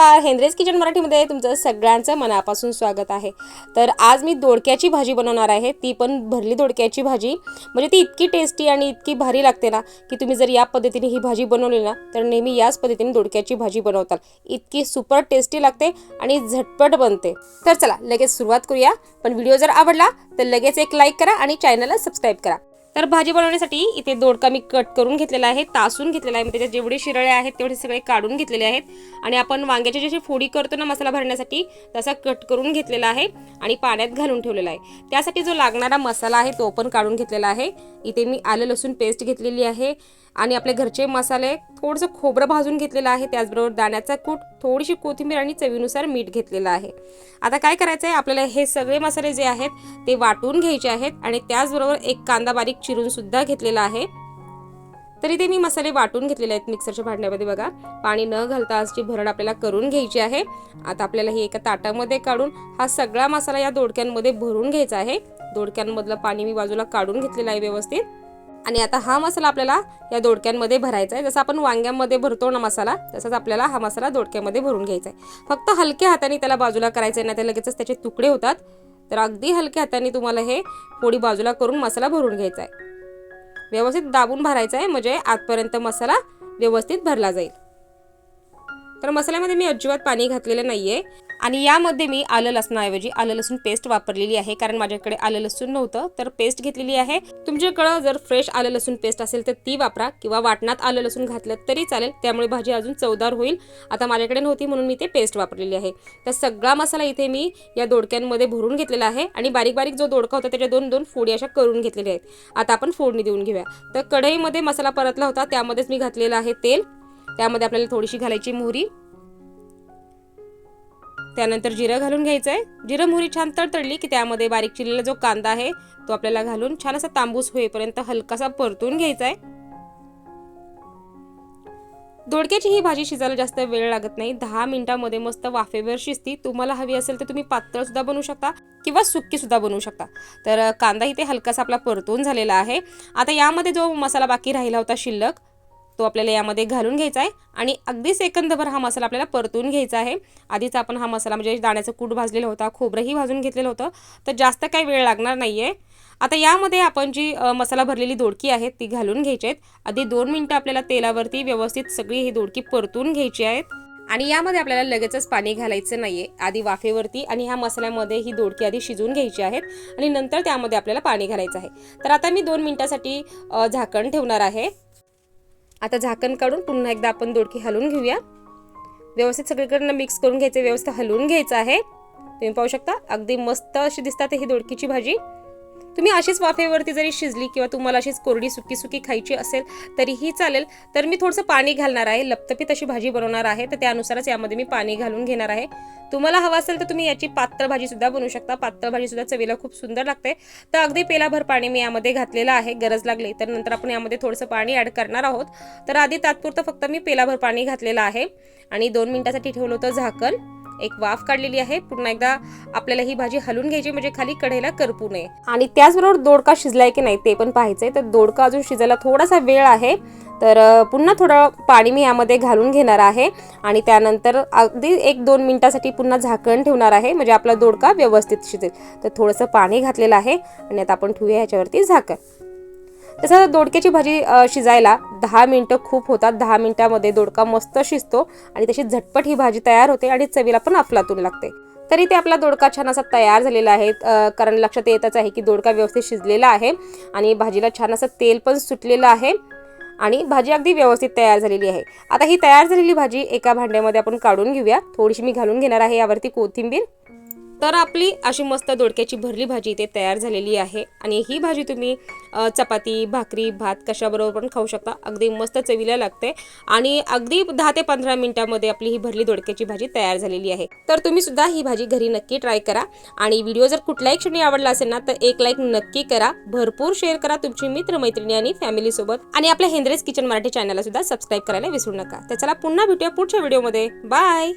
नमस्कार हेनरेज किचन मराठीमध्ये तुमचं सगळ्यांचं मनापासून स्वागत आहे. तर आज मी दोडक्याची भाजी बनवणार आहे. ती पण भरली दोडक्याची भाजी. म्हणजे ती इतकी टेस्टी आणि इतकी भारी लागते ना की तुम्ही जर या पद्धतीने ही भाजी बनवली ना तर नेहमी याच पद्धतीने दोडक्याची भाजी बनवताल. इतकी सुपर टेस्टी लागते आणि झटपट बनते. तर चला लगेच सुरुवात करूया. पण व्हिडिओ जर आवडला तर लगेच एक लाईक करा आणि चॅनलला सबस्क्राईब करा. तर भाजी बनवण्यासाठी इथे दोडका मी कट करून घेतलेला आहे तासून घेतलेला आहे. म्हणजे त्याच्यात जेवढे शिरळे आहेत तेवढे सगळे काढून घेतलेले आहेत. आणि आपण वांग्याची जशी फोडी करतो ना मसाला भरण्यासाठी तसा कट करून घेतलेला आहे आणि पाण्यात घालून ठेवलेला आहे. त्यासाठी जो लागणारा मसाला आहे तो पण काढून घेतलेला आहे. इथे मी आलं लसूण पेस्ट घेतलेली आहे. आणि आपले घरचे मसाले थोडंसं खोबरं भाजून घेतलेलं आहे. त्याचबरोबर दाण्याचा कूट थोडीशी कोथिंबीर आणि चवीनुसार मीठ घेतलेलं आहे. आता काय करायचं आहे? आपल्याला हे सगळे मसाले जे आहेत ते वाटून घ्यायचे आहेत आणि त्याचबरोबर एक कांदा बारीक चिरून सुद्धा घेतलेला आहे. तरी ते मी मसाले वाटून घेतलेले आहेत मिक्सरच्या भांड्यामध्ये बघा. पाणी न घालता आजची भरड आपल्याला करून घ्यायची आहे. आता आपल्याला हे एका ताटामध्ये काढून हा सगळा मसाला या दोडक्यांमध्ये भरून घ्यायचा आहे. दोडक्यांमधलं पाणी मी बाजूला काढून घेतलेलं आहे व्यवस्थित. आणि आता हा मसाला आपल्याला या दोडक्यांमध्ये भरायचा आहे. जसं आपण वांग्यामध्ये भरतो ना मसाला तसंच आपल्याला हा मसाला दोडक्यामध्ये भरून घ्यायचा आहे. फक्त हलक्या हाताने त्याला बाजूला करायचं आहे नाही तर लगेचच त्याचे तुकडे होतात. तर अगदी हलक्या हाताने तुम्हाला हे पोळी बाजूला करून मसाला भरून घ्यायचा आहे. व्यवस्थित दाबून भरायचा आहे म्हणजे आतपर्यंत मसाला व्यवस्थित भरला जाईल. तर मसाल्यामध्ये मी अजिबात पाणी घातलेलं नाही आहे आणि यामध्ये मी आलं लसणाऐवजी आलं लसूण पेस्ट वापरलेली आहे कारण माझ्याकडे आलं लसूण नव्हतं तर पेस्ट घेतलेली आहे. तुमच्याकडं जर फ्रेश आलं लसूण पेस्ट असेल तर ती वापरा किंवा वाटणात आलं लसूण घातलं तरी चालेल त्यामुळे भाजी अजून चवदार होईल. आता माझ्याकडे नव्हती म्हणून मी ते पेस्ट वापरलेली आहे. तर सगळा मसाला इथे मी या दोडक्यांमध्ये भरून घेतलेला आहे आणि बारीक बारीक जो दोडका होता त्याच्या दोन दोन फोडी अशा करून घेतलेल्या आहेत. आता आपण फोडणी देऊन घेऊया. तर कढईमध्ये मसाला परतला होता त्यामध्येच मी घातलेला आहे तेल. त्यामध्ये आपल्याला थोडीशी घालायची मोहरी. त्यानंतर जिरं घालून घ्यायचं आहे जिरं मोहरी छान तडतडली की त्यामध्ये बारीक चिरलेला जो कांदा आहे तो आपल्याला घालून छान असा तांबूस होईपर्यंत हलकासा परतून घ्यायचा आहे दोडक्याची ही भाजी शिजायला जास्त वेळ लागत नाही. दहा मिनिटांमध्ये मस्त वाफेवर शिजती. तुम्हाला हवी असेल तर तुम्ही पातळ सुद्धा बनवू शकता किंवा सुक्की सुद्धा बनवू शकता. तर कांदा इथे हलकासा आपला परतून झालेला आहे. आता यामध्ये जो मसाला बाकी राहिला होता शिल्लक तो आपल्याला यामध्ये घालून घ्यायचा आहे. आणि अगदी सेकंदभर हा मसाला आपल्याला परतून घ्यायचा आहे. आधीच आपण हा मसाला म्हणजे दाण्याचं कूट भाजलेला होता खोबरंही भाजून घेतलेलं होतं. तर जास्त काही वेळ लागणार नाही आहे आता यामध्ये आपण जी मसाला भरलेली दोडकी आहे ती घालून घ्यायची आहेत. आधी दोन मिनटं आपल्याला तेलावरती व्यवस्थित सगळी ही दोडकी परतून घ्यायची आहेत. आणि यामध्ये आपल्याला लगेचच पाणी घालायचं नाही आहे आधी वाफेवरती आणि ह्या मसाल्यामध्ये ही दोडकी आधी शिजवून घ्यायची आहेत. आणि नंतर त्यामध्ये आपल्याला पाणी घालायचं आहे. तर आता मी दोन मिनटासाठी झाकण ठेवणार आहे. आता झाकण काढून पुन्हा एकदा आपण दोडकी हलवून घेऊया. व्यवस्थित सगळीकडनं मिक्स करून घ्यायचं व्यवस्थित हलवून घ्यायचं आहे. तुम्ही पाहू शकता अगदी मस्त अशी दिसतात ही दोडकीची भाजी. तुम्ही अशीच वाफेवरती जरी शिजली किंवा तुम्हाला अशीच कोरडी सुकी सुकी खायची असेल तरीही चालेल. तर मी थोडंसं पाणी घालणार आहे. लपतपीत अशी भाजी बनवणार आहे. तर त्यानुसारच यामध्ये मी पाणी घालून घेणार आहे. तुम्हाला हवं असेल तर तुम्ही याची पात्र भाजी सुद्धा बनवू शकता. पात्र भाजी सुद्धा चवीला खूप सुंदर लागते. तर अगदी पेलाभर पाणी मी यामध्ये घातलेलं आहे. गरज लागली तर नंतर आपण यामध्ये थोडंसं पाणी ॲड करणार आहोत. तर आधी तात्पुरतं फक्त मी पेलाभर पाणी घातलेलं आहे. आणि दोन मिनिटासाठी ठेवलं होतं झाकण. एक वाफ काढलेली आहे. पुन्हा एकदा आपल्याला ही भाजी हलवून घ्यायची म्हणजे खाली कढईला करपू नये. आणि त्याचबरोबर दोडका शिजलाय की नाही ते पण पाहायचंय. तर दोडका अजून शिजायला थोडासा वेळ आहे. तर पुन्हा थोडं पाणी मी यामध्ये घालून घेणार आहे आणि त्यानंतर अगदी एक दोन मिनटासाठी पुन्हा झाकण ठेवणार आहे म्हणजे आपला दोडका व्यवस्थित शिजेल. तर थोडंसं पाणी घातलेलं आहे आणि आता आपण ठेवूया ह्याच्यावरती झाकण. तसं दोडक्याची भाजी शिजायला दहा मिनटं खूप होतात. दहा मिनटामध्ये दोडका मस्त शिजतो आणि तशी झटपट ही भाजी तयार होते आणि चवीला पण अफलातून लागते. तरी ते आपला दोडका छान असा तयार झालेला आहे कारण लक्षात येतच आहे की दोडका व्यवस्थित शिजलेला आहे आणि भाजीला छान असं तेल पण सुटलेलं आहे. आणि भाजी अगदी व्यवस्थित तयार झालेली आहे. आता ही तयार झालेली भाजी एका भांड्यामध्ये आपण काढून घेऊया. थोडीशी मी घालून घेणार आहे यावरती कोथिंबीर. तर आपली अशी मस्त दोडक्याची भरली भाजी इथे तयार झालेली आहे. आणि ही भाजी तुम्ही चपाती भाकरी भात कशाबरोबर पण खाऊ शकता. अगदी मस्त चवीला लागते. आणि अगदी दहा ते पंधरा मिनिटामध्ये आपली ही भरली दोडक्याची भाजी तयार झालेली आहे. तर तुम्ही सुद्धा ही भाजी घरी नक्की ट्राय करा. आणि व्हिडिओ जर कुठल्याही क्षणी आवडला असेल ना तर एक लाईक नक्की करा. भरपूर शेअर करा तुमची मित्रमैत्रिणी आणि फॅमिलीसोबत आणि आपल्या हेंद्रेज किचन मराठी चॅनलला सुद्धा सबस्क्राईब करायला विसरू नका. तर चला पुन्हा भेटूया पुढच्या व्हिडिओमध्ये. बाय!